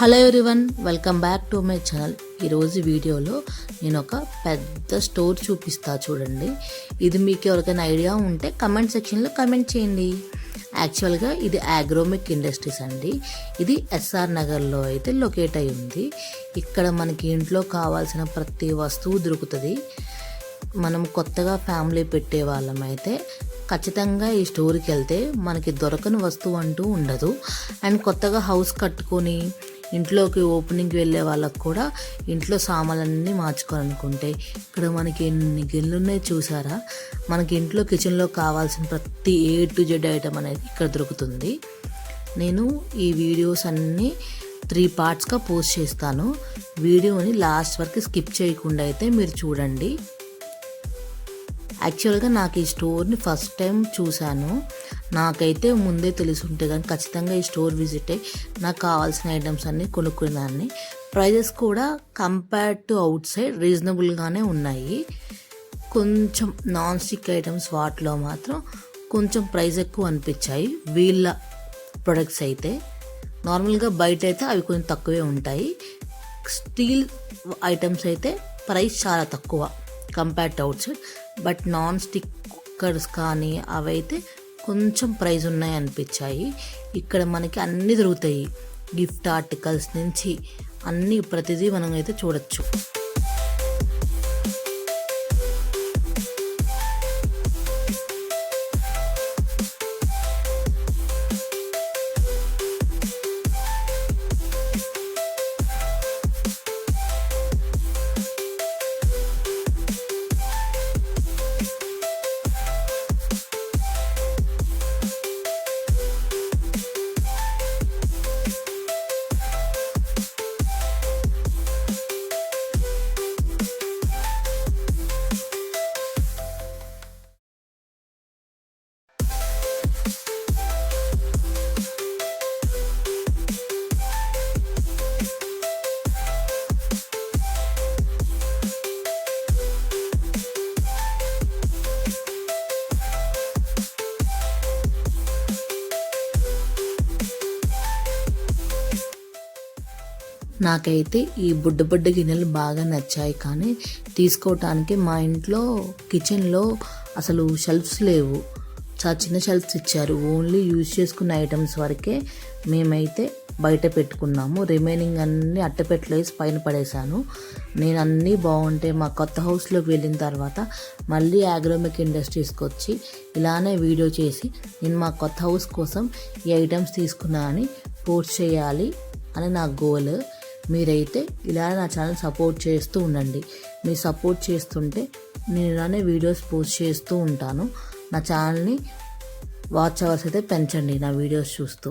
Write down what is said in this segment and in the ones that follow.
Hello everyone welcome back to my channel ఈరోజు వీడియోలో నేను ఒక పెద్ద స్టోర్ చూపిస్తా చూడండి. ఇది మీకు ఎవరికైనా ఐడియా ఉంటే కమెంట్ సెక్షన్లో కమెంట్ చేయండి. యాక్చువల్గా ఇది ఆగ్రోమిక్ ఇండస్ట్రీస్ అండి. ఇది ఎస్ఆర్ నగర్లో అయితే లొకేట్ అయి ఉంది. ఇక్కడ మనకి ఇంట్లో కావాల్సిన ప్రతి వస్తువు దొరుకుతుంది. మనం కొత్తగా ఫ్యామిలీ పెట్టే వాళ్ళం అయితే ఖచ్చితంగా ఈ స్టోర్కి వెళ్తే మనకి దొరకని వస్తువు అంటూ ఉండదు. అండ్ కొత్తగా హౌస్ కట్టుకొని ఇంట్లోకి ఓపెనింగ్కి వెళ్ళే వాళ్ళకు కూడా ఇంట్లో సామాన్లన్నీ మార్చుకోవాలనుకుంటే ఇక్కడ మనకి ఎన్ని గిన్నెలు చూసారా? మనకి ఇంట్లో కిచెన్లో కావాల్సిన ప్రతి ఏ టు జెడ్ ఐటమ్ అనేది ఇక్కడ దొరుకుతుంది. నేను ఈ వీడియోస్ అన్నీ త్రీ పార్ట్స్గా పోస్ట్ చేస్తాను. వీడియోని లాస్ట్ వరకు స్కిప్ చేయకుండా అయితే మీరు చూడండి. యాక్చువల్గా నాకు ఈ స్టోర్ని ఫస్ట్ టైం చూశాను. నాకైతే ముందే తెలిసి ఉంటే కానీ ఖచ్చితంగా ఈ స్టోర్ విజిట్ అయ్యి నాకు కావాల్సిన ఐటమ్స్ అన్నీ కొనుక్కునేదాన్ని. ప్రైజెస్ కూడా కంపేర్డ్ టు అవుట్ సైడ్ రీజనబుల్గానే ఉన్నాయి. కొంచెం నాన్ స్టిక్ ఐటమ్స్ వాటిలో మాత్రం కొంచెం ప్రైస్ ఎక్కువ అనిపించాయి. వీళ్ళ ప్రొడక్ట్స్ అయితే నార్మల్గా బయట అయితే అవి కొంచెం తక్కువే ఉంటాయి. స్టీల్ ఐటమ్స్ అయితే ప్రైస్ చాలా తక్కువ compared to outside. But non stick cookers కానీ అవైతే కొంచెం ప్రైజ్ ఉన్నాయి అనిపించాయి ఇక్కడ మనకి అన్నీ దొరుకుతాయి. గిఫ్ట్ ఆర్టికల్స్ నుంచి అన్నీ ప్రతిదీ మనం అయితే చూడొచ్చు. నాకైతే ఈ బుడ్డ బుడ్డ గిన్నెలు బాగా నచ్చాయి. కానీ తీసుకోవటానికి మా ఇంట్లో కిచెన్లో అసలు షెల్ఫ్స్ లేవు. చాలా చిన్న షెల్ఫ్స్ ఇచ్చారు. ఓన్లీ యూజ్ చేసుకున్న ఐటమ్స్ వరకే మేమైతే బయట పెట్టుకున్నాము. రిమైనింగ్ అన్నీ అట్టపెట్టలో వేసి పైన పడేశాను. నేను అన్నీ బాగుంటే మా కొత్త హౌస్లోకి వెళ్ళిన తర్వాత మళ్ళీ ఆగ్రోమిక్ ఇండస్ట్రీస్కి వచ్చి ఇలానే వీడియో చేసి నేను మా కొత్త హౌస్ కోసం ఈ ఐటమ్స్ తీసుకున్నా అని పోస్ట్ చేయాలి అని నా గోల్ మీరైతే ఇలా నా ఛానల్ సపోర్ట్ చేస్తూ ఉండండి. మీరు సపోర్ట్ చేస్తుంటే నేను ఇలానే వీడియోస్ పోస్ట్ చేస్తూ ఉంటాను. నా ఛానల్ని వాచ్ అవర్స్ అయితే పెంచండి నా వీడియోస్ చూస్తూ.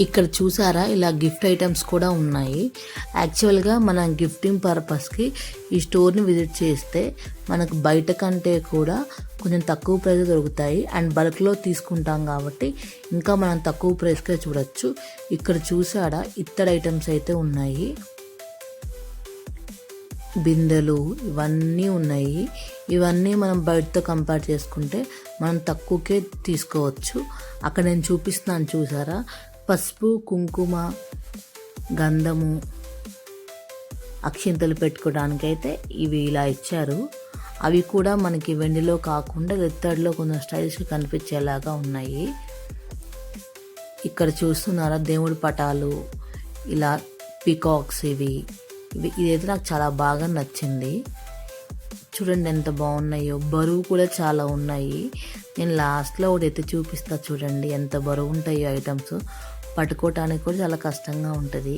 ఇక్కడ చూసారా? ఇలా గిఫ్ట్ ఐటమ్స్ కూడా ఉన్నాయి. యాక్చువల్గా మన గిఫ్టింగ్ పర్పస్కి ఈ స్టోర్ని విజిట్ చేస్తే మనకు బయట కంటే కూడా కొంచెం తక్కువ ప్రైస్ దొరుకుతాయి. అండ్ బల్క్లో తీసుకుంటాం కాబట్టి ఇంకా మనం తక్కువ ప్రైస్కే చూడొచ్చు. ఇక్కడ చూసారా? ఇత్తడి ఐటమ్స్ అయితే ఉన్నాయి. బిందెలు ఇవన్నీ ఉన్నాయి. ఇవన్నీ మనం బయటతో కంపేర్ చేసుకుంటే మనం తక్కువకే తీసుకోవచ్చు. అక్కడ నేను చూపిస్తున్నాను చూసారా? పసుపు కుంకుమ గంధము అక్షింతలు పెట్టుకోవడానికైతే ఇవి ఇలా ఇచ్చారు. అవి కూడా మనకి వెండిలో కాకుండా రెత్తడిలో కొంచెం స్టైల్స్గా కనిపించేలాగా ఉన్నాయి. ఇక్కడ చూస్తున్నారా దేవుడి పటాలు ఇలా పికాక్స్ ఇవి. ఇవి ఇదైతే నాకు చాలా బాగా నచ్చింది. చూడండి ఎంత బాగున్నాయో. బరువు కూడా చాలా ఉన్నాయి. నేను లాస్ట్లో ఒకటి ఎత్తి చూపిస్తా చూడండి ఎంత బరువు ఉంటాయో ఐటమ్స్ పట్టుకోవటానికి కూడా చాలా కష్టంగా ఉంటుంది.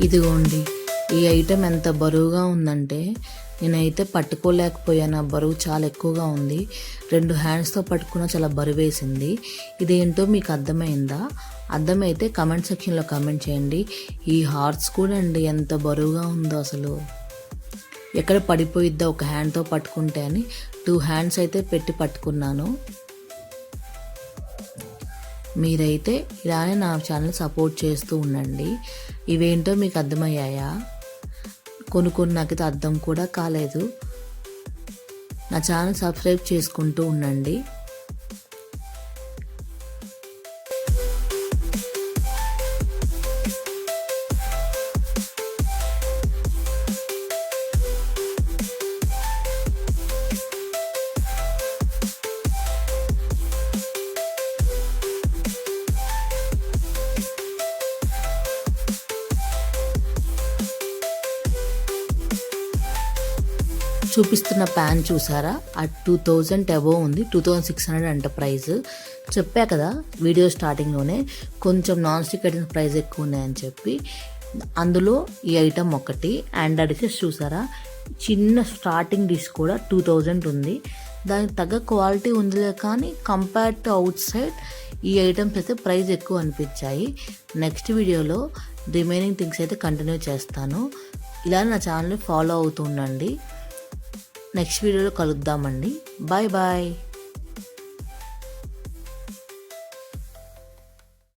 ఇదిగోండి ఈ ఐటెం ఎంత బరువుగా ఉందంటే నేనైతే పట్టుకోలేకపోయాను. ఆ బరువు చాలా ఎక్కువగా ఉంది. రెండు హ్యాండ్స్తో పట్టుకున్న చాలా బరువు వేసింది. ఇదేంటో మీకు అర్థమైందా? అర్థమైతే కమెంట్ సెక్షన్లో కమెంట్ చేయండి. ఈ హార్ట్స్ కూడా అండి ఎంత బరువుగా ఉందో అసలు. ఎక్కడ పడిపోయిద్దా ఒక హ్యాండ్తో పట్టుకుంటే అని టూ హ్యాండ్స్ అయితే పెట్టి పట్టుకున్నాను. మీరైతే ఇలానే నా ఛానల్ సపోర్ట్ చేస్తూ ఉండండి. ఇవేంటో మీకు అర్థమయ్యాయా? కొన్ని కొన్ని నాకైతే అర్థం కూడా కాలేదు. నా ఛానల్ సబ్స్క్రైబ్ చేసుకుంటూ ఉండండి. చూపిస్తున్న ప్యాన్ చూసారా? ఆ టూ థౌజండ్ అబోవ్ ఉంది. టూ థౌజండ్ సిక్స్ హండ్రెడ్ అంట ప్రైస్ చెప్పా కదా వీడియో స్టార్టింగ్లోనే కొంచెం నాన్ స్టిక్ ఐటమ్స్ ప్రైస్ ఎక్కువ ఉన్నాయని చెప్పి. అందులో ఈ ఐటమ్ ఒకటి. అండ్ అడిసెస్ చూసారా చిన్న స్టార్టింగ్ డిష్ కూడా టూ థౌజండ్ ఉంది. దానికి తగ్గ క్వాలిటీ ఉందిలే కానీ కంపేర్ టు అవుట్ సైడ్ ఈ ఐటమ్స్ అయితే ప్రైస్ ఎక్కువ అనిపించాయి. నెక్స్ట్ వీడియోలో రిమైనింగ్ థింగ్స్ అయితే కంటిన్యూ చేస్తాను. ఇలా నా ఛానల్ని ఫాలో అవుతుండండి నెక్స్ట్ వీడియోలో కలుద్దామండి. Bye bye.